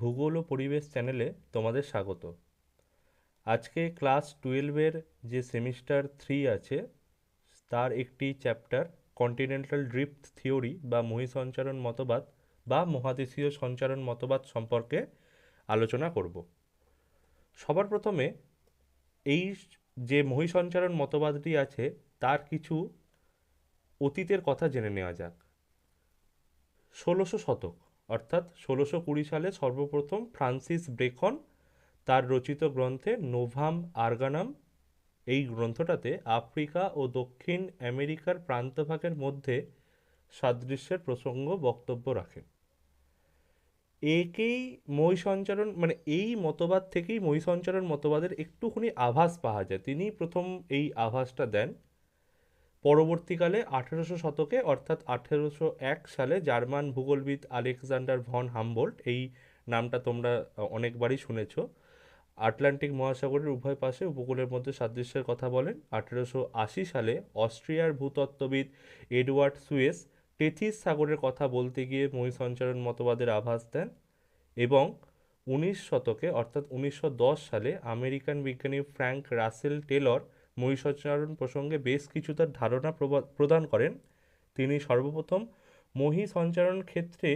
ভূগোল ও পরিবেশ চ্যানেলে তোমাদের স্বাগত। আজকে ক্লাস টুয়েলভের যে সেমিস্টার থ্রি আছে, তার একটি চ্যাপ্টার কন্টিনেন্টাল ড্রিফট থিওরি বা মহিসঞ্চারণ মতবাদ বা মহাদেশীয় সঞ্চারণ মতবাদ সম্পর্কে আলোচনা করব। সবার প্রথমে এই যে মহিসঞ্চারণ মতবাদটি আছে, তার কিছু অতীতের কথা জেনে নেওয়া যাক। ষোলোশো শতক অর্থাৎ ষোলোশো কুড়ি সালে সর্বপ্রথম ফ্রান্সিস ব্রেকন তার রচিত গ্রন্থে নোভাম আর্গানাম, এই গ্রন্থটাতে আফ্রিকা ও দক্ষিণ আমেরিকার প্রান্তভাগের মধ্যে সাদৃশ্যের প্রসঙ্গ বক্তব্য রাখেন। একেই মই সঞ্চারণ মানে এই মতবাদ থেকেই মই সঞ্চারণ মতবাদের একটুখানি আভাস পাওয়া যায়। তিনি প্রথম এই আভাসটা দেন। পরবর্তীকালে আঠেরোশো শতকে, অর্থাৎ আঠেরোশো এক সালে জার্মান ভূগোলবিদ আলেকজান্ডার ভন হামবোল্ট, এই নামটা তোমরা অনেকবারই শুনেছ, আটলান্টিক মহাসাগরের উভয় পাশে উপকূলের মধ্যে সাদৃশ্যের কথা বলেন। আঠেরোশো আশি সালে অস্ট্রিয়ার ভূতত্ত্ববিদ এডওয়ার্ড সুয়েস টেথিস সাগরের কথা বলতে গিয়ে মহিসঞ্চারণ মতবাদের আভাস দেন এবং উনিশ শতকে, অর্থাৎ উনিশশো দশ সালে আমেরিকান বিজ্ঞানী ফ্র্যাঙ্ক রাসেল টেলর মহিষাচরণ প্রসঙ্গে বেশ কিছু তার ধারণা প্রদান করেন। তিনি সর্বপ্রথম মহি সঞ্চারণ ক্ষেত্রে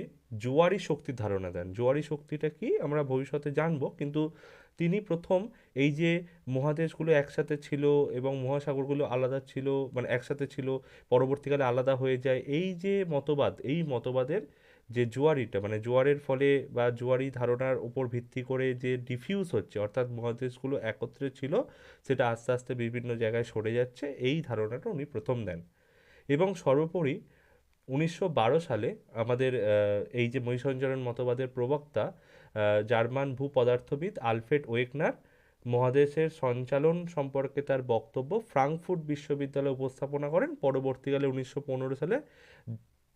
জোয়ারি শক্তির ধারণা দেন। জোয়ারি শক্তিটা কি আমরা ভবিষ্যতে জানব, কিন্তু তিনি প্রথম এই যে মহাদেশগুলো একসাথে ছিল এবং মহাসাগরগুলো আলাদা ছিল মানে একসাথে ছিল, পরবর্তীকালে আলাদা হয়ে যায়, এই যে মতবাদ, এই মতবাদের যে জোয়ারিটা মানে জোয়ারের ফলে বা জোয়ারি ধারণার উপর ভিত্তি করে যে ডিফিউজ হচ্ছে, অর্থাৎ মহাদেশগুলো একত্রে ছিল, সেটা আস্তে আস্তে বিভিন্ন জায়গায় সরে যাচ্ছে, এই ধারণাটা উনি প্রথম দেন। এবং সর্বোপরি উনিশশো বারো সালে আমাদের এই যে মহিষঞ্চরণ মতবাদের প্রবক্তা জার্মান ভূপদার্থবিদ আলফ্রেড ওয়েকনার, মহাদেশের সঞ্চালন সম্পর্কে তার বক্তব্য ফ্রাঙ্কফুর্ট বিশ্ববিদ্যালয়ে উপস্থাপনা করেন। পরবর্তীকালে উনিশশো পনেরো সালে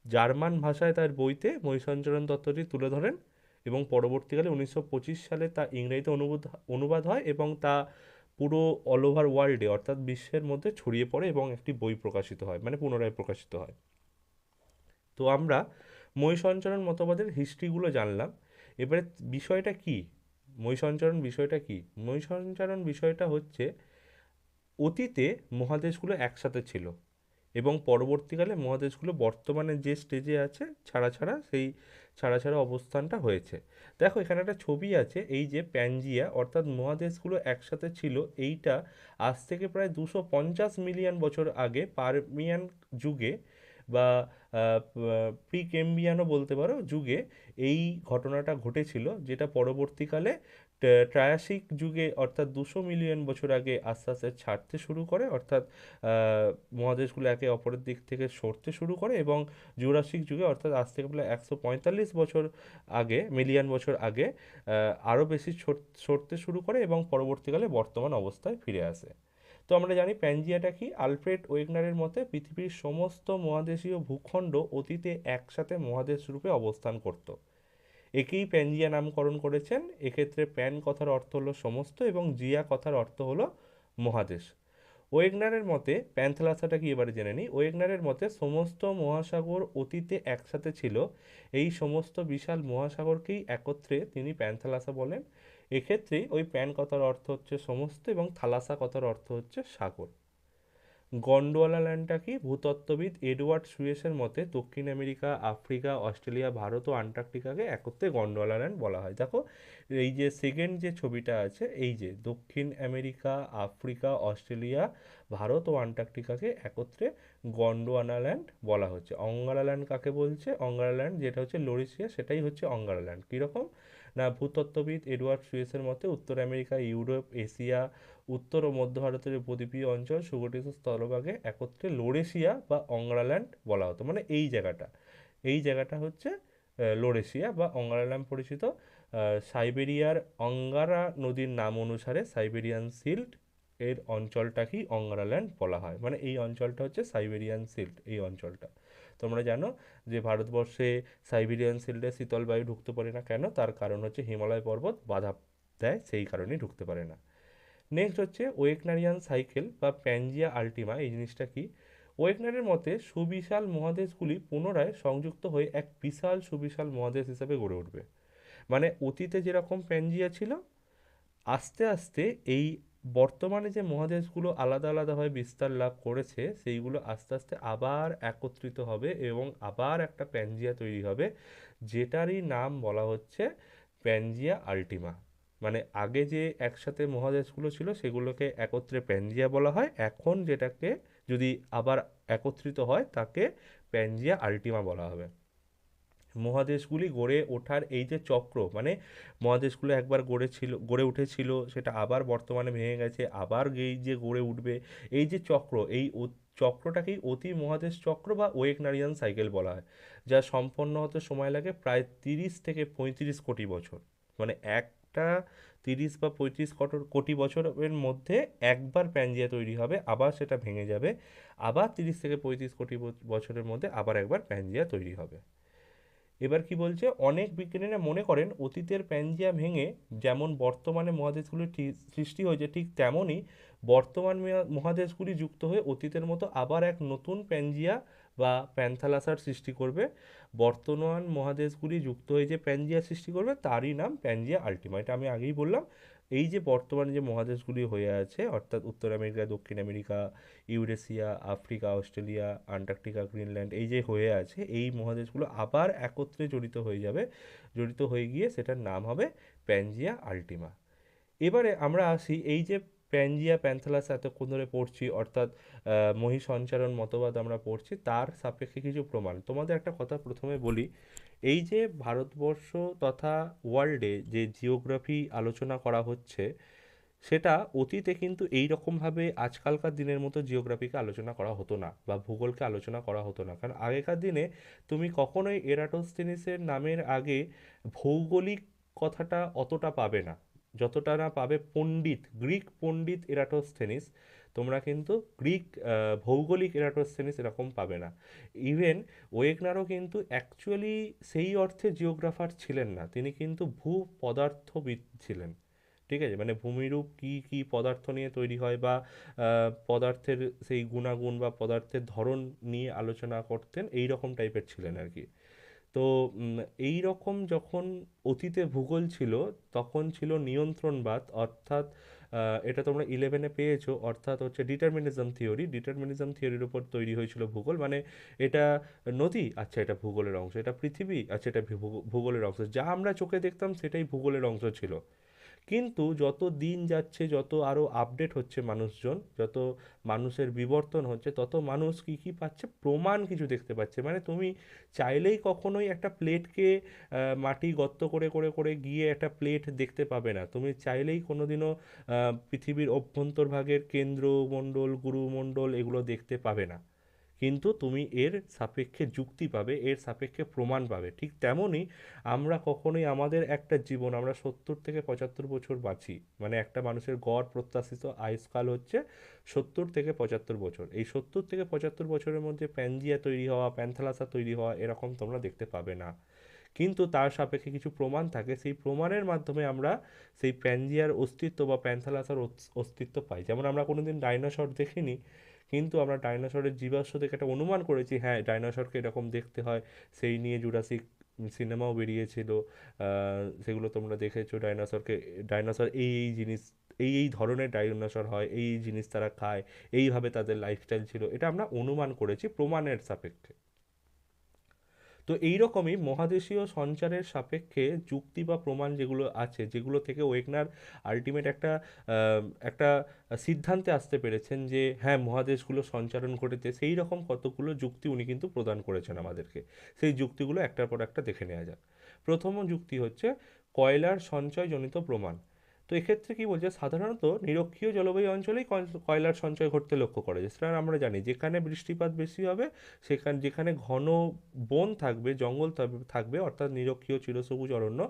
জার্মান ভাষায় তার বইতে মহিষঞ্চরণ তত্ত্বটি তুলে ধরেন এবং পরবর্তীকালে উনিশশো পঁচিশ সালে তা ইংরেজিতে অনুবাদ অনুবাদ হয় এবং তা পুরো অল ওভার ওয়ার্ল্ডে অর্থাৎ বিশ্বের মধ্যে ছড়িয়ে পড়ে এবং একটি বই প্রকাশিত হয় মানে পুনরায় প্রকাশিত হয়। তো আমরা মহিষঞ্চরণ মতবাদের হিস্ট্রিগুলো জানলাম। এবারে বিষয়টা কি? মহিষঞ্চরণ বিষয়টা কি? মহিষঞ্চরণ বিষয়টা হচ্ছে অতীতে মহাদেশগুলো একসাথে ছিল। এবং পরবর্তীকালে মহাদেশগুলো বর্তমানে যে স্টেজে আছে, ছাড়া ছাড়া সেই ছাড়া ছাড়া অবস্থানটা হয়েছে। দেখো, এখানে একটা ছবি আছে, এই যে প্যানজিয়া অর্থাৎ মহাদেশগুলো একসাথে ছিল, এইটা আজ থেকে প্রায় দুশো পঞ্চাশ মিলিয়ন বছর আগে পারমিয়ান যুগে বা প্রি কেম্বিয়ানও বলতে পারো, যুগে এই ঘটনাটা ঘটেছিল, যেটা পরবর্তীকালে ট্রায়াসিক যুগে অর্থাৎ দুশো মিলিয়ন বছর আগে আস্তে আস্তে ছাড়তে শুরু করে, অর্থাৎ মহাদেশগুলো একে অপরের দিক থেকে সরতে শুরু করে এবং জুরাসিক যুগে অর্থাৎ আজ থেকে প্রায় একশো পঁয়তাল্লিশ বছর আগে মিলিয়ন বছর আগে আরও বেশি সরতে শুরু করে এবং পরবর্তীকালে বর্তমান অবস্থায় ফিরে আসে। তো আমরা জানি প্যানজিয়াটা কি? আলফ্রেড ওয়েগনারের মতে পৃথিবীর সমস্ত মহাদেশীয় ভূখণ্ড অতীতে একসাথে মহাদেশ রূপে অবস্থান করত। একেই প্যানজিয়া নামকরণ করেছেন। এক্ষেত্রে প্যান কথার অর্থ হলো সমস্ত এবং জিয়া কথার অর্থ হলো মহাদেশ। ওয়েগনারের মতে, প্যান্থলাসাটা কি এবারে জেনে নিই? ওয়েগনারের মতে, সমস্ত মহাসাগর অতীতে একসাথে ছিল। এই সমস্ত বিশাল মহাসাগরকেই একত্রে তিনি প্যান্থালাসা বলেন। এক্ষেত্রে ওই প্যান কথার অর্থ হচ্ছে সমস্ত এবং থালাসা কথার অর্থ হচ্ছে সাগর। গন্ডোয়ালা ল্যান্ডটা কি? ভূতত্ত্ববিদ এডওয়ার্ড সুয়েসের মতে দক্ষিণ আমেরিকা, আফ্রিকা, অস্ট্রেলিয়া, ভারত ও আন্টার্কটিকাকে একত্রে গন্ডোয়ালা ল্যান্ড বলা হয়। দেখো, এই যে সেকেন্ড যে ছবিটা আছে, এই যে দক্ষিণ আমেরিকা, আফ্রিকা, অস্ট্রেলিয়া, ভারত ও আন্টার্কটিকাকে একত্রে গন্ডোয়ানা ল্যান্ড বলা হচ্ছে। অঙ্গারা ল্যান্ড কাকে বলছে? অঙ্গারা ল্যান্ড যেটা হচ্ছে লরিসিয়া, সেটাই হচ্ছে অঙ্গারা ল্যান্ড। কীরকম? না, ভূতত্ত্ববিদ এডওয়ার্ড সুয়েসের মতে উত্তর আমেরিকা, ইউরোপ, এশিয়া উত্তর ও মধ্য ভারতের উপদ্বীপীয় অঞ্চল সুগঠিত স্থলভাগে একত্রে লোরেশিয়া বা অঙ্গরাল্যান্ড বলা হতো মানে এই জায়গাটা। এই জায়গাটা হচ্ছে লোরেশিয়া বা অঙ্গারাল্যান্ড পরিচিত। সাইবেরিয়ার অঙ্গারা নদীর নাম অনুসারে সাইবেরিয়ান সিল্ট এর অঞ্চলটাকেই অঙ্গারাল্যান্ড বলা হয়। মানে এই অঞ্চলটা হচ্ছে সাইবেরিয়ান সিল্ট, এই অঞ্চলটা। তোমরা জানো যে ভারতবর্ষে সাইবেরিয়ান সিল্টে শীতল বায়ু ঢুকতে পারে না কেন? তার কারণ হচ্ছে হিমালয় পর্বত বাধা দেয়, সেই কারণেই ঢুকতে পারে না। নেক্সট হচ্ছে ওয়েকনারিয়ান সাইকেল বা প্যানজিয়া আল্টিমা এই জিনিসটা কি? ওয়েকনারের মতে সুবিশাল মহাদেশগুলি পুনরায় সংযুক্ত হয়ে এক বিশাল সুবিশাল মহাদেশ হিসাবে গড়ে উঠবে। মানে অতীতে যেরকম প্যানজিয়া ছিল, আস্তে আস্তে এই বর্তমানে যে মহাদেশগুলো আলাদা আলাদাভাবে বিস্তার লাভ করেছে, সেইগুলো আস্তে আস্তে আবার একত্রিত হবে এবং আবার একটা প্যানজিয়া তৈরি হবে, যেটারই নাম বলা হচ্ছে প্যানজিয়া আল্টিমা মানে আগে যে একসাথে মহাদেশগুলো ছিল সেগুলোকে একত্রে প্যানজিয়া বলা হয়। এখন যেটাকে যদি আবার একত্রিত হয়, তাকে প্যানজিয়া আল্টিমা বলা হবে। মহাদেশগুলি গড়ে ওঠার এই যে চক্র মানে মহাদেশগুলো একবার গড়ে ছিল, গড়ে উঠেছিল, সেটা আবার বর্তমানে ভেঙে গেছে, আবার এই যে গড়ে উঠবে, এই যে চক্র, এই চক্রটাকেই অতি মহাদেশ চক্র বা ওয়েকনারিয়ান সাইকেল বলা হয়, যা সম্পন্ন হতে সময় লাগে প্রায় তিরিশ থেকে পঁয়ত্রিশ কোটি বছর। মানে একটা তিরিশ বা পঁয়ত্রিশ কোটি বছরের মধ্যে একবার প্যানজিয়া তৈরি হবে, আবার সেটা ভেঙে যাবে, আবার তিরিশ থেকে পঁয়ত্রিশ কোটি বছরের মধ্যে আবার একবার প্যানজিয়া তৈরি হবে। এবার কি বলছে? অনেক বিজ্ঞানীরা মনে করেন অতীতের প্যানজিয়া ভেঙে যেমন বর্তমানে মহাদেশগুলি সৃষ্টি হয়েছে ঠিক তেমনই বর্তমান মহাদেশগুলি যুক্ত হয়ে অতীতের মতো আবার এক নতুন প্যানজিয়া বা প্যান্থালাসার সৃষ্টি করবে। বর্তমান মহাদেশগুলি যুক্ত হয়ে যে প্যানজিয়া সৃষ্টি করবে, তারই নাম প্যানজিয়া আল্টিমা এটা আমি আগেই বললাম, এই যে বর্তমানে যে মহাদেশগুলি হয়ে আছে, অর্থাৎ উত্তর আমেরিকা, দক্ষিণ America, Eurasia, Africa, Australia, Antarctica, Greenland, এই যে হয়ে আছে, এই মহাদেশগুলো আবার একত্রে জড়িত হয়ে যাবে। জড়িত হয়ে গিয়ে সেটার নাম হবে প্যানজিয়া আল্টিমা। এবারে আমরা আসি এই যে প্যানজিয়া প্যান্থালাস এতক্ষণ ধরে পড়ছি, অর্থাৎ মহি সঞ্চারণ মতবাদ আমরা পড়ছি, তার সাপেক্ষে কিছু প্রমাণ। তোমাদের একটা কথা প্রথমে বলি, এই যে ভারতবর্ষ তথা ওয়ার্ল্ডে যে জিওগ্রাফি আলোচনা করা হচ্ছে, সেটা অতীতে কিন্তু এই রকমভাবে আজকালকার দিনের মতো জিওগ্রাফিকে আলোচনা করা হতো না, বা ভূগোলকে আলোচনা করা হতো না। কারণ আগেকার দিনে তুমি কখনোই এরাটোস্টেনিসের নামের আগে ভৌগোলিক কথাটা অতটা পাবে না। যতটা না পাবে পণ্ডিত, গ্রিক পণ্ডিত এরাটোস্থেনিস, তোমরা কিন্তু গ্রিক ভৌগোলিক এরাটোস্থেনিস এরকম পাবে না। ইভেন ওয়েগনারও কিন্তু অ্যাকচুয়ালি সেই অর্থে জিওগ্রাফার ছিলেন না, তিনি কিন্তু ভূ পদার্থবিদ ছিলেন। ঠিক আছে? মানে ভূমিরূপ কী কী পদার্থ নিয়ে তৈরি হয় বা পদার্থের সেই গুণাগুণ বা পদার্থের ধরন নিয়ে আলোচনা করতেন এই রকম টাইপের ছিলেন আর কি। তো এই রকম যখন অতীতে ভূগোল ছিল, তখন ছিল নিয়ন্ত্রণবাদ, অর্থাৎ এটা তোমরা ইলেভেনে পেয়েছ, অর্থাৎ হচ্ছে ডিটারমিনিজম থিওরি ডিটারমিনিজম থিওরির উপর তৈরি হয়েছিল ভূগোল মানে এটা নদী আচ্ছা এটা ভূগোলের অংশ, এটা পৃথিবী আচ্ছা এটা ভূগোলের অংশ, যা আমরা চোখে দেখতাম সেটাই ভূগোলের অংশ ছিল। কিন্তু যত দিন যাচ্ছে, যত আরও আপডেট হচ্ছে মানুষজন, যত মানুষের বিবর্তন হচ্ছে, তত মানুষ কী কী পাচ্ছে? প্রমাণ কিছু দেখতে পাচ্ছে। মানে তুমি চাইলেই কখনোই একটা প্লেটকে মাটি গর্ত করে করে করে গিয়ে একটা প্লেট দেখতে পাবে না। তুমি চাইলেই কোনো দিনও পৃথিবীর অভ্যন্তরভাগের কেন্দ্রমণ্ডল, গুরুমণ্ডল এগুলো দেখতে পাবে না। কিন্তু তুমি এর সাপেক্ষে যুক্তি পাবে, এর সাপেক্ষে প্রমাণ পাবে। ঠিক তেমনই আমরা কখনোই আমাদের একটা জীবন, আমরা সত্তর থেকে পঁচাত্তর বছর বাঁচি। মানে একটা মানুষের গড় প্রত্যাশিত আয়ুষ্কাল হচ্ছে সত্তর থেকে পঁচাত্তর বছর। এই সত্তর থেকে পঁচাত্তর বছরের মধ্যে প্যানজিয়া তৈরি হওয়া, প্যান্থালাসা তৈরি হওয়া এরকম তোমরা দেখতে পাবে না। কিন্তু তার সাপেক্ষে কিছু প্রমাণ থাকে। সেই প্রমাণের মাধ্যমে আমরা সেই প্যানজিয়ার অস্তিত্ব বা প্যান্থালাসার অস্তিত্ব পাই। যেমন আমরা কোনোদিন ডাইনোসর দেখিনি কিন্তু আমরা ডাইনোসরের জীবাশ্ম থেকে একটা অনুমান করেছি হ্যাঁ ডাইনোসরকে এরকম দেখতে হয়। সেই নিয়ে জুরাসিক সিনেমাও বেরিয়েছিল। সেগুলো তোমরা দেখেছ। ডাইনোসরকে, ডাইনোসর এই এই জিনিস, এই এই ধরনের ডাইনোসর হয়, এই জিনিস তারা খায়, এইভাবে তাদের লাইফস্টাইল ছিল। এটা আমরা অনুমান করেছি প্রমাণের সাপেক্ষে। তো এই রকমই মহাদেশীয় সঞ্চারের সাপেক্ষে যুক্তি বা প্রমাণ যেগুলো আছে, যেগুলো থেকে ওয়েগনার আলটিমেট একটা একটা সিদ্ধান্তে আসতে পেরেছেন যে হ্যাঁ মহাদেশগুলো সঞ্চারণ ঘটেছে সেই রকম কতগুলো যুক্তি উনি কিন্তু প্রদান করেছেন আমাদেরকে। সেই যুক্তিগুলো একটার পর একটা দেখে নেওয়া যাক। প্রথম যুক্তি হচ্ছে কয়লার সঞ্চয়জনিত প্রমাণ। তো এক্ষেত্রে কী বলছে? সাধারণত নিরক্ষীয় জলবায়ু অঞ্চলেই কয়লার সঞ্চয় ঘটতে লক্ষ্য করে। সেটা আমরা জানি, যেখানে বৃষ্টিপাত বেশি হবে, সেখানে, যেখানে ঘন বন থাকবে, জঙ্গল থাকবে, অর্থাৎ নিরক্ষীয় চিরসবুজ অরণ্য,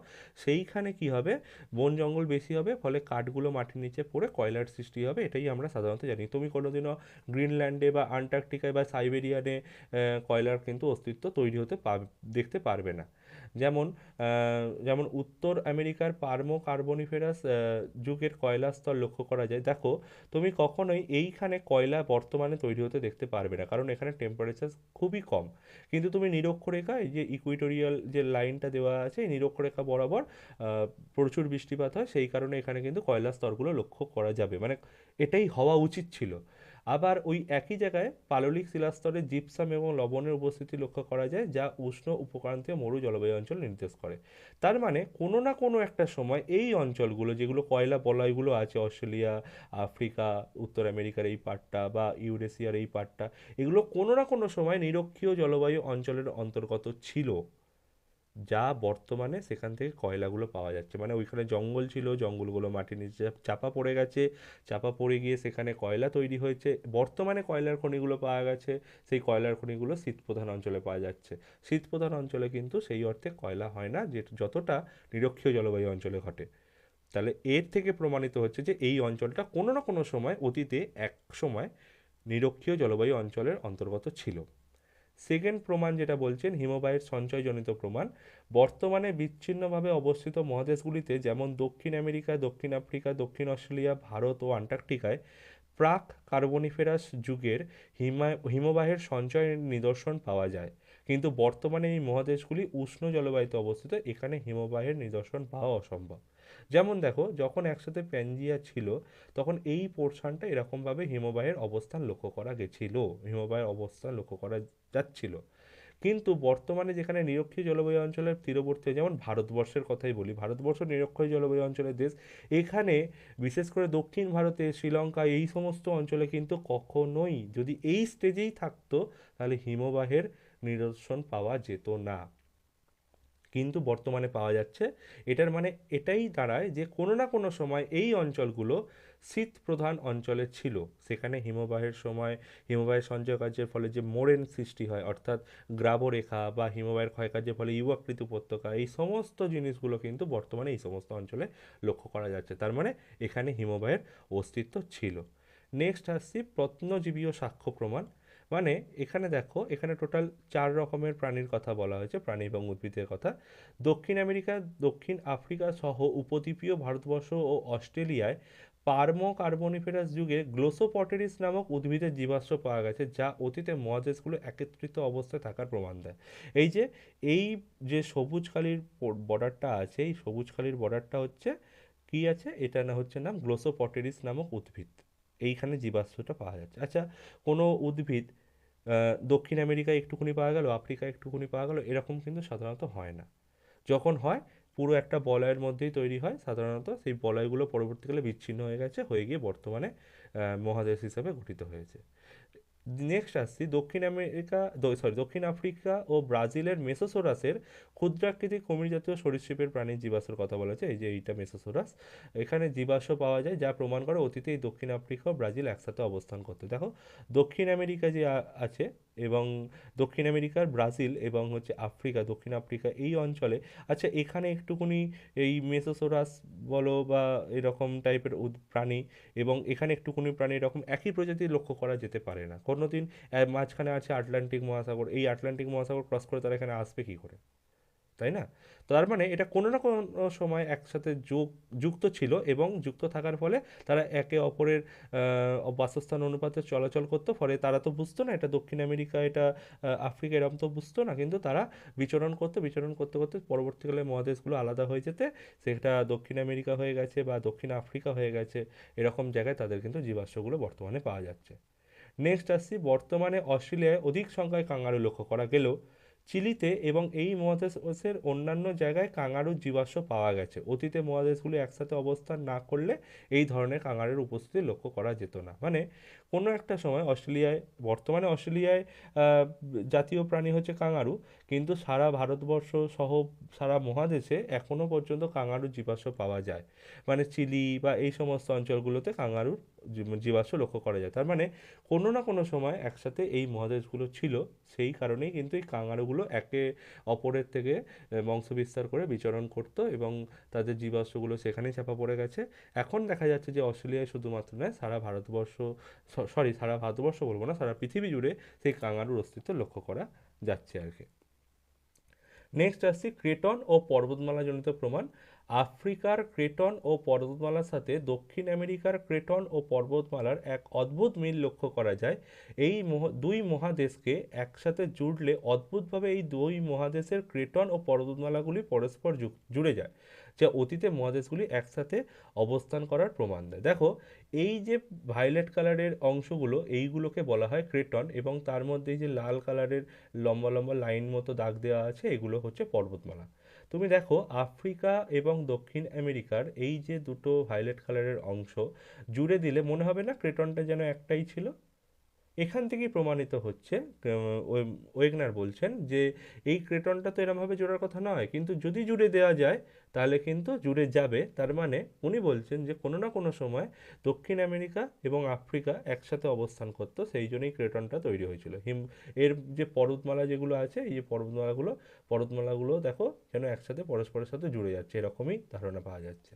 সেইখানে কি হবে? বন জঙ্গল বেশি হবে, ফলে কাঠগুলো মাটির নিচে পড়ে কয়লার সৃষ্টি হবে, এটাই আমরা সাধারণত জানি। তুমি কোনোদিনও গ্রিনল্যান্ডে বা আন্টার্কটিকায় বা সাইবেরিয়ানে কয়লার কিন্তু অস্তিত্ব তৈরি হতে দেখতে পারবে না। যেমন যেমন উত্তর আমেরিকার পার্মো কার্বনিফেরাস যুগের কয়লা স্তর লক্ষ্য করা যায়। দেখো, তুমি কখনোই এইখানে কয়লা বর্তমানে তৈরি হতে দেখতে পারবে না, কারণ এখানে টেম্পারেচার খুবই কম। কিন্তু তুমি নিরক্ষরেখা এই যে ইকুইটোরিয়াল যে লাইনটা দেওয়া আছে, এই নিরক্ষরেখা বরাবর প্রচুর বৃষ্টিপাত হয়, সেই কারণে এখানে কিন্তু কয়লা স্তরগুলো লক্ষ্য করা যাবে। মানে এটাই হওয়া উচিত ছিল। আবার ওই একই জায়গায় পাললিক শিলাস্তরে জিপসাম এবং লবণের উপস্থিতি লক্ষ্য করা যায়, যা উষ্ণ উপক্রান্তীয় মরু জলবায়ু অঞ্চল নির্দেশ করে। তার মানে কোনো না কোনো একটা সময় এই অঞ্চলগুলো, যেগুলো কয়লা বলয়গুলো আছে, অস্ট্রেলিয়া, আফ্রিকা, উত্তর আমেরিকার এই পার্টটা বা ইউরেশিয়ার এই পার্টটা এগুলো কোনো না কোনো সময় নিরক্ষীয় জলবায়ু অঞ্চলের অন্তর্গত ছিল। যা বর্তমানে সেখান থেকে কয়লাগুলো পাওয়া যাচ্ছে। মানে ওইখানে জঙ্গল ছিল, জঙ্গলগুলো মাটির নিচে চাপা পড়ে গেছে। চাপা পড়ে গিয়ে সেখানে কয়লা তৈরি হয়েছে। বর্তমানে কয়লার খনিগুলো পাওয়া গেছে। সেই কয়লার খনিগুলো শীতপ্রধান অঞ্চলে পাওয়া যাচ্ছে। শীতপ্রধান অঞ্চলে কিন্তু সেই অর্থে কয়লা হয় না, যে যতটা নিরক্ষীয় জলবায়ু অঞ্চলে ঘটে। তাহলে এর থেকে প্রমাণিত হচ্ছে যে এই অঞ্চলটা কোনো না কোনো সময় অতীতে এক সময় নিরক্ষীয় জলবায়ু অঞ্চলের অন্তর্গত ছিল। সেকেন্ড প্রমাণ যেটা বলছেন, হিমবাহের সঞ্চয়জনিত প্রমাণ। বর্তমানে বিচ্ছিন্নভাবে অবস্থিত মহাদেশগুলিতে যেমন দক্ষিণ আমেরিকা, দক্ষিণ আফ্রিকা, দক্ষিণ অস্ট্রেলিয়া, ভারত ও আন্টার্কটিকায় প্রাক কার্বনিফেরাস যুগের হিমা হিমবাহের সঞ্চয়ের নিদর্শন পাওয়া যায়। কিন্তু বর্তমানে এই মহাদেশগুলি উষ্ণ জলবায়ুতে অবস্থিত, এখানে হিমবাহের নিদর্শন পাওয়া অসম্ভব। যেমন দেখো, যখন একসাথে প্যানজিয়া ছিল, তখন এই পোর্শনটা এরকমভাবে হিমবাহের অবস্থান লক্ষ্য করা গেছিল। হিমবাহের অবস্থান লক্ষ্য করা যাচ্ছিল। কিন্তু বর্তমানে যেখানে নিরক্ষীয় জলবায়ু অঞ্চলের তীরবর্তী যেমন ভারতবর্ষের কথাই বলি, ভারতবর্ষ নিরক্ষীয় জলবায়ু অঞ্চলের দেশ। এখানে বিশেষ করে দক্ষিণ ভারতে, শ্রীলঙ্কা এই সমস্ত অঞ্চলে কিন্তু কখনোই যদি এই স্টেজেই থাকতো, তাহলে হিমবাহের নিদর্শন পাওয়া যেত না। কিন্তু বর্তমানে পাওয়া যাচ্ছে। এটার মানে এটাই দাঁড়ায় যে কোনো না কোনো সময় এই অঞ্চলগুলো শীত প্রধান অঞ্চলে ছিল। সেখানে হিমবাহের সময়, হিমবাহের সঞ্চয় কার্যের ফলে যে মোরেন সৃষ্টি হয়, অর্থাৎ গ্রাবরেখা বা হিমবাহের ক্ষয়কার্যের ফলে ইউয়াকৃত উপত্যকা, এই সমস্ত জিনিসগুলো কিন্তু বর্তমানে এই সমস্ত অঞ্চলে লক্ষ্য করা যাচ্ছে। তার মানে এখানে হিমবাহের অস্তিত্ব ছিল। নেক্সট আসছি প্রত্নজীবীয় সাক্ষ্য প্রমাণ। মানে এখানে দেখো, এখানে টোটাল চার রকমের প্রাণীর কথা বলা হয়েছে, প্রাণী এবং উদ্ভিদের কথা। দক্ষিণ আমেরিকা, দক্ষিণ আফ্রিকা সহ উপদ্বীপীয় ভারতবর্ষ ও অস্ট্রেলিয়ায় পার্মো কার্বনিফেরাস যুগে গ্লোসোপটেরিস নামক উদ্ভিদের জীবাশ্ম পাওয়া গেছে, যা অতীতে মহাদেশগুলো একত্রিত অবস্থায় থাকার প্রমাণ দেয়। এই যে এই যে সবুজ বর্ডারটা আছে, এই সবুজ বর্ডারটা হচ্ছে কি আছে? এটা না, হচ্ছে নাম গ্লোসোপটেরিস নামক উদ্ভিদ। এইখানে জীবাশ্মটা পাওয়া যাচ্ছে। আচ্ছা কোনো উদ্ভিদ দক্ষিণ আমেরিকায় একটুকুনি পাওয়া গেল, আফ্রিকায় একটুকুনি পাওয়া গেল, এরকম কিন্তু সাধারণত হয় না। যখন হয় পুরো একটা বলয়ের মধ্যেই তৈরি হয়। সাধারণত সেই বলয়গুলো পরবর্তীকালে বিচ্ছিন্ন হয়ে গেছে, হয়ে গিয়ে বর্তমানে মহাদেশ হিসাবে গঠিত হয়েছে। নেক্সট আসছি, দক্ষিণ আমেরিকা সরি দক্ষিণ আফ্রিকা ও ব্রাজিলের মেসোসোরাসের ক্ষুদ্রাকৃতিক কুমির জাতীয় সরীসৃপের প্রাণীর জীবাশ্মের কথা বলা হয়েছে এই যে এইটা মেসোসোরাস। এখানে জীবাশ্ম পাওয়া যায়, যা প্রমাণ করে অতীতে এই দক্ষিণ আফ্রিকা ও ব্রাজিল একসাথে অবস্থান করতে। দেখো, দক্ষিণ আমেরিকা যে আছে এবং দক্ষিণ আমেরিকার ব্রাজিল এবং হচ্ছে আফ্রিকা, দক্ষিণ আফ্রিকা এই অঞ্চলে আচ্ছা এখানে একটুকুনি এই মেসোসোরাস বলো বা এরকম টাইপের প্রাণী এবং এখানে একটুকুনি প্রাণী এরকম একই প্রজাতি লক্ষ্য করা যেতে পারে না। কোনো দিন মাঝখানে আছে আটলান্টিক মহাসাগর। এই আটলান্টিক মহাসাগর ক্রস করে তারা এখানে আসবে কী করে? তাই না? তার মানে এটা কোনো না কোনো সময় একসাথে যোগ, যুক্ত ছিল এবং যুক্ত থাকার ফলে তারা একে অপরের বাসস্থান অনুপাতে চলাচল করতো। ফলে তারা তো বুঝতো না, এটা দক্ষিণ আমেরিকা, এটা আফ্রিকা এরকম তো বুঝতো না। কিন্তু তারা বিচরণ করতো, বিচরণ করতে করতে পরবর্তীকালে মহাদেশগুলো আলাদা হয়ে যেতে, সেটা দক্ষিণ আমেরিকা হয়ে গেছে বা দক্ষিণ আফ্রিকা হয়ে গেছে, এরকম জায়গায় তাদের কিন্তু জীবাশ্মগুলো বর্তমানে পাওয়া যাচ্ছে। নেক্সট আসছি, বর্তমানে অস্ট্রেলিয়ায় অধিক সংখ্যায় কাঙ্গারু লক্ষ্য করা গেলেও চিলিতে এবং এই মহাদেশের অন্যান্য জায়গায় কাঙারুর জীবাশ্ম পাওয়া গেছে। অতীতে মহাদেশগুলি একসাথে অবস্থান না করলে এই ধরনের কাঙারের উপস্থিতি লক্ষ্য করা যেত না। মানে কোনো একটা সময় অস্ট্রেলিয়ায়, বর্তমানে অস্ট্রেলিয়ায় জাতীয় প্রাণী হচ্ছে কাঙারু। কিন্তু সারা ভারতবর্ষ সহ সারা মহাদেশে এখনও পর্যন্ত কাঙারুর জীবাশ্ম পাওয়া যায়। মানে চিলি বা এই সমস্ত অঞ্চলগুলোতে কাঙারুর জীবাশ্ম লক্ষ্য করা যায়। তার মানে কোনো না কোনো সময় একসাথে এই মহাদেশগুলো ছিল, সেই কারণেই কিন্তু এই কাঙারুগুলো একে অপরের থেকে বংশ বিস্তার করে বিচরণ করতো এবং তাদের জীবাশ্মগুলো সেখানেই চাপা পড়ে গেছে। এখন দেখা যাচ্ছে যে অস্ট্রেলিয়ায় শুধুমাত্র নয়, সারা ভারতবর্ষ সরি, সারা ভারতবর্ষ বলব না, সারা পৃথিবী জুড়ে সেই কাঙারুর অস্তিত্ব লক্ষ্য করা যাচ্ছে আর কি। নেক্সট আসছি ক্রেটন ও পর্বতমালাজনিত প্রমাণ। আফ্রিকার ক্রেটন ও পর্বতমালার সাথে দক্ষিণ আমেরিকার ক্রেটন ও পর্বতমালার এক অদ্ভুত মিল লক্ষ্য করা যায়। এই দুই মহাদেশকে একসাথে জুড়লে অদ্ভুতভাবে এই দুই মহাদেশের ক্রেটন ও পর্বতমালাগুলি পরস্পর জুড়ে যায়, যা অতীতে মহাদেশগুলি একসাথে অবস্থান করার প্রমাণ দেয়। দেখো এই যে ভায়োলেট কালারের অংশগুলো, এইগুলোকে বলা হয় ক্রেটন এবং তার মধ্যে যে লাল কালারের লম্বা লম্বা লাইন মতো দাগ দেওয়া আছে, এগুলো হচ্ছে পর্বতমালা। তুমি দেখো আফ্রিকা এবং দক্ষিণ আমেরিকার এই যে দুটো ভায়োলেট কালারের অংশ, জুড়ে দিলে মনে হবে না ক্রেটনটা যেন একটাই ছিল? এখান থেকেই প্রমাণিত হচ্ছে ওয়েগনার বলছেন যে এই ক্রেটনটা তো এরমভাবে জোড়ার কথা নয়, কিন্তু যদি জুড়ে দেওয়া যায়, তাহলে কিন্তু জুড়ে যাবে। তার মানে উনি বলছেন যে কোনো না কোনো সময় দক্ষিণ আমেরিকা এবং আফ্রিকা একসাথে অবস্থান করতো, সেই জন্যই ক্রেটনটা তৈরি হয়েছিল। হিম, এর যে পর্বতমালা যেগুলো আছে, এই যে পর্বতমালাগুলো পর্বতমালাগুলো দেখো যেন একসাথে পরস্পরের সাথে জুড়ে যাচ্ছে, এরকমই ধারণা পাওয়া যাচ্ছে।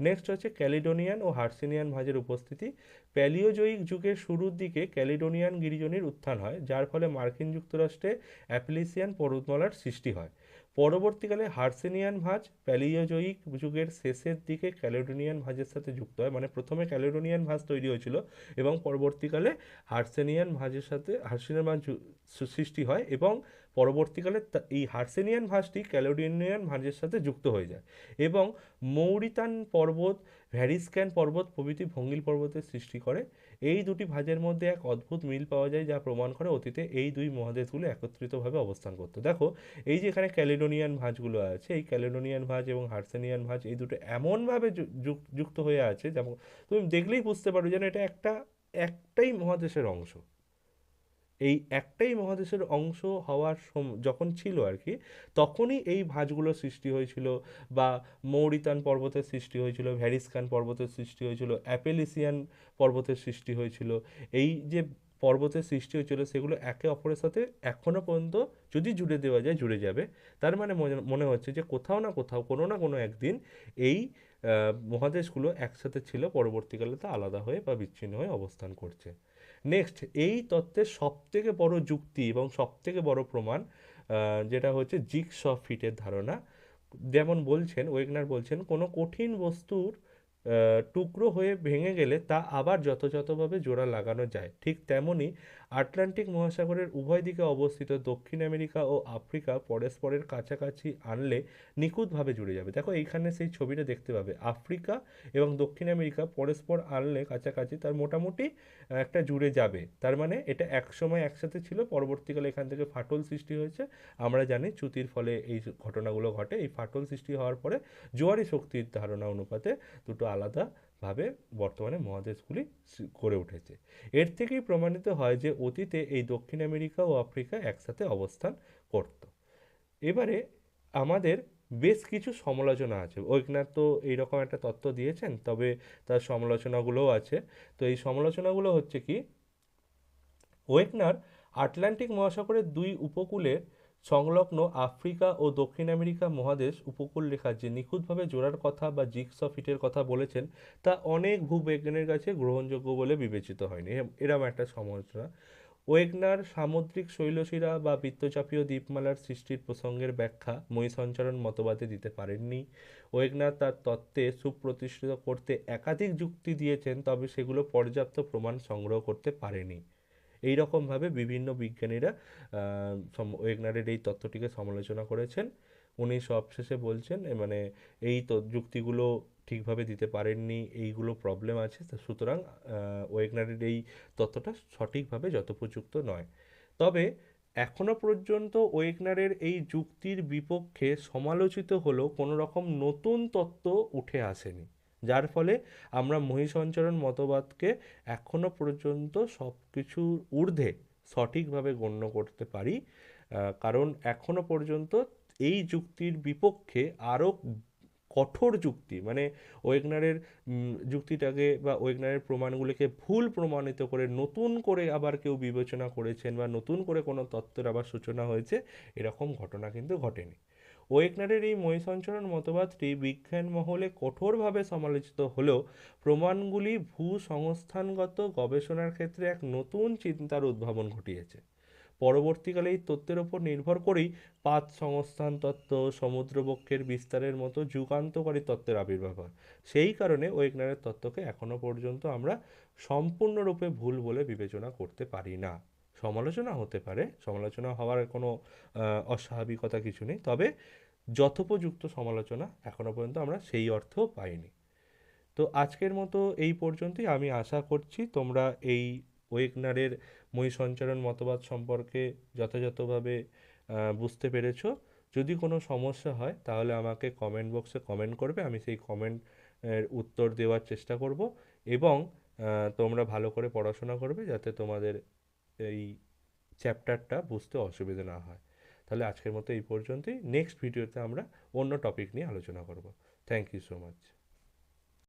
নেক্সট হচ্ছে ক্যালিডোনিয়ান ও হার্সিনিয়ান ভাঁজের উপস্থিতি। প্যালিওজয়িক যুগের শুরুর দিকে ক্যালিডোনিয়ান গিরিজনির উত্থান হয়, যার ফলে মার্কিন যুক্তরাষ্ট্রে অ্যাপলিসিয়ান পর্বতমালার সৃষ্টি হয়। পরবর্তীকালে হার্সেনিয়ান ভাঁজ প্যালিওজয়িক যুগের শেষের দিকে ক্যালেডোনিয়ান ভাঁজের সাথে যুক্ত হয়। মানে প্রথমে ক্যালেডোনিয়ান ভাঁজ তৈরি হয়েছিল এবং পরবর্তীকালে হার্সেনিয়ান ভাঁজের সাথে, হার্সেনিয়ান ভাঁজ সৃষ্টি হয় এবং পরবর্তীকালে এই হার্সেনিয়ান ভাঁজটি ক্যালোডিনিয়ান ভাঁজের সাথে যুক্ত হয়ে যায় এবং মৌরিতান পর্বত, ভ্যারিস্ক্যান পর্বত প্রভৃতি ভঙ্গিল পর্বতের সৃষ্টি করে। এই দুটি ভাঁজের মধ্যে এক অদ্ভুত মিল পাওয়া যায় যা প্রমাণ করে অতীতে এই দুই মহাদেশগুলো একত্রিতভাবে অবস্থান করতো। দেখো, এই যে এখানে ক্যালিডোনিয়ান ভাঁজগুলো আছে, এই ক্যালিডোনিয়ান ভাঁজ এবং হার্সেনিয়ান ভাঁজ এই দুটো এমনভাবে যুক্ত হয়ে আছে যেমন তুমি দেখলেই বুঝতে পারো যেন এটা একটা, একটাই মহাদেশের অংশ। এই একটাই মহাদেশের অংশ হওয়ার যখন ছিল আর কি, তখনই এই ভাঁজগুলো সৃষ্টি হয়েছিল বা মৌরিতান পর্বতের সৃষ্টি হয়েছিল, ভ্যারিসকান পর্বতের সৃষ্টি হয়েছিল, অ্যাপেলিসিয়ান পর্বতের সৃষ্টি হয়েছিল। এই যে পর্বতের সৃষ্টি হয়েছিল, সেগুলো একে অপরের সাথে এখনও পর্যন্ত যদি জুড়ে দেওয়া যায়, জুড়ে যাবে। তার মানে মনে হচ্ছে যে কোথাও না কোথাও, কোনো না কোনো একদিন এই মহাদেশগুলো একসাথে ছিল, পরবর্তীকালে তা আলাদা হয়ে বা বিচ্ছিন্ন হয়ে অবস্থান করছে। নেক্সট এই তত্ত্বের সবথেকে বড় যুক্তি এবং সবথেকে বড় প্রমাণ যেটা হচ্ছে অফ ফিটের ধারণা। যেমন বলছেন ওয়েগনার বলছেন, কোনো কঠিন বস্তুর টুকরো হয়ে ভেঙে গেলে তা আবার যথাযথভাবে জোড়া লাগানো যায়। ঠিক তেমনই আটলান্টিক মহাসাগরের উভয় দিকে অবস্থিত দক্ষিণ আমেরিকা ও আফ্রিকা পরস্পরের কাছাকাছি আনলে নিখুঁতভাবে জুড়ে যাবে। দেখো, এইখানে সেই ছবিটা দেখতে পাবে। আফ্রিকা এবং দক্ষিণ আমেরিকা পরস্পর আনলে কাছাকাছি তার মোটামুটি একটা জুড়ে যাবে। তার মানে এটা একসময় একসাথে ছিল, পরবর্তীকালে এখান থেকে ফাটল সৃষ্টি হয়েছে। আমরা জানি চ্যুতির ফলে এই ঘটনাগুলো ঘটে। এই ফাটল সৃষ্টি হওয়ার পরে জোয়ারি শক্তির ধারণা অনুপাতে দুটো আলাদাভাবে বর্তমানে মহাদেশগুলি গড়ে উঠেছে। এর থেকেই প্রমাণিত হয় যে অতীতে এই দক্ষিণ আমেরিকা ও আফ্রিকা একসাথে অবস্থান করত। এবারে আমাদের বেশ কিছু সমালোচনা আছে। ঐকনাথ তো এইরকম একটা তত্ত্ব দিয়েছেন, তবে তার সমালোচনাগুলোও আছে। তো এই সমালোচনাগুলো হচ্ছে কি ওয়েকনার আটলান্টিক মহাসাগরের দুই উপকূলের সংলগ্ন আফ্রিকা ও দক্ষিণ আমেরিকা মহাদেশ উপকূল রেখার যে নিখুঁতভাবে জোড়ার কথা বা জিক্স ফিটের কথা বলেছেন, তা অনেক ভূবিজ্ঞানের কাছে গ্রহণযোগ্য বলে বিবেচিত হয়নি। এরম একটা সমালোচনা। ওয়েগনার সামুদ্রিক শৈলশিরা বা বৃত্তচাপীয় দ্বীপমালার সৃষ্টির প্রসঙ্গের ব্যাখ্যা মই সঞ্চারণ মতবাদে দিতে পারেননি। ওয়েগনার তার তত্ত্বে সুপ্রতিষ্ঠিত করতে একাধিক যুক্তি দিয়েছেন, তবে সেগুলো পর্যাপ্ত প্রমাণ সংগ্রহ করতে পারেনি। এই রকমভাবে বিভিন্ন বিজ্ঞানীরা ওয়েগনারের এই তত্ত্বটিকে সমালোচনা করেছেন। উনি সবশেষে বলছেন মানে এই যুক্তিগুলো ঠিকভাবে দিতে পারেননি, এইগুলো প্রবলেম আছে সুতরাং ওয়েগনারের এই তত্ত্বটা সঠিকভাবে যথোপযুক্ত নয়। তবে এখনও পর্যন্ত ওয়েগনারের এই যুক্তির বিপক্ষে সমালোচিত হলেও কোনো রকম নতুন তত্ত্ব উঠে আসেনি। যার ফলে আমরা মহিসঞ্চরণ মতবাদকে এখনও পর্যন্ত সব কিছুর ঊর্ধ্বে সঠিকভাবে গণ্য করতে পারি কারণ এখনও পর্যন্ত এই যুক্তির বিপক্ষে আরও কঠোর যুক্তি মানে ওয়েগনারের যুক্তিটাকে বা ওয়েগনারের প্রমাণগুলিকে ভুল প্রমাণিত করে নতুন করে আবার কেউ বিবেচনা করেছেন বা নতুন করে কোনো তত্ত্বের আবার সূচনা হয়েছে, এরকম ঘটনা কিন্তু ঘটেনি। ওয়েগনারের এই মহিসঞ্চরণ মতবাদটি বিজ্ঞান মহলে কঠোরভাবে সমালোচিত হলেও প্রমাণগুলি ভূসংস্থানগত গবেষণার ক্ষেত্রে এক নতুন চিন্তার উদ্ভাবন ঘটিয়েছে। পরবর্তীকালে এই তত্ত্বের ওপর নির্ভর করেই পাত সংস্থান তত্ত্ব, সমুদ্রবক্ষের বিস্তারের মতো যুগান্তকারী তত্ত্বের আবির্ভাব হয়। সেই কারণে ওয়েগনারের তত্ত্বকে এখনও পর্যন্ত আমরা সম্পূর্ণরূপে ভুল বলে বিবেচনা করতে পারি না। সমালোচনা হতে পারে, সমালোচনা হওয়ার কোনো অস্বাভাবিকতা কিছু নেই, তবে যথোপযুক্ত সমালোচনা এখনও পর্যন্ত আমরা সেই অর্থেও পাইনি। তো আজকের মতো এই পর্যন্তই, আমি আশা করছি তোমরা এই ওয়েগনারের মই সঞ্চারণ মতবাদ সম্পর্কে যথাযথভাবে বুঝতে পেরেছ। যদি কোনো সমস্যা হয়, তাহলে আমাকে কমেন্ট বক্সে কমেন্ট করবে, আমি সেই কমেন্ট উত্তর দেওয়ার চেষ্টা করব এবং তোমরা ভালো করে পড়াশোনা করবে যাতে তোমাদের এই চ্যাপ্টারটা বুঝতে অসুবিধা না হয়। তাহলে আজকের মতো এই পর্যন্তই। নেক্সট ভিডিওতে আমরা অন্য টপিক নিয়ে আলোচনা করব। Thank you so much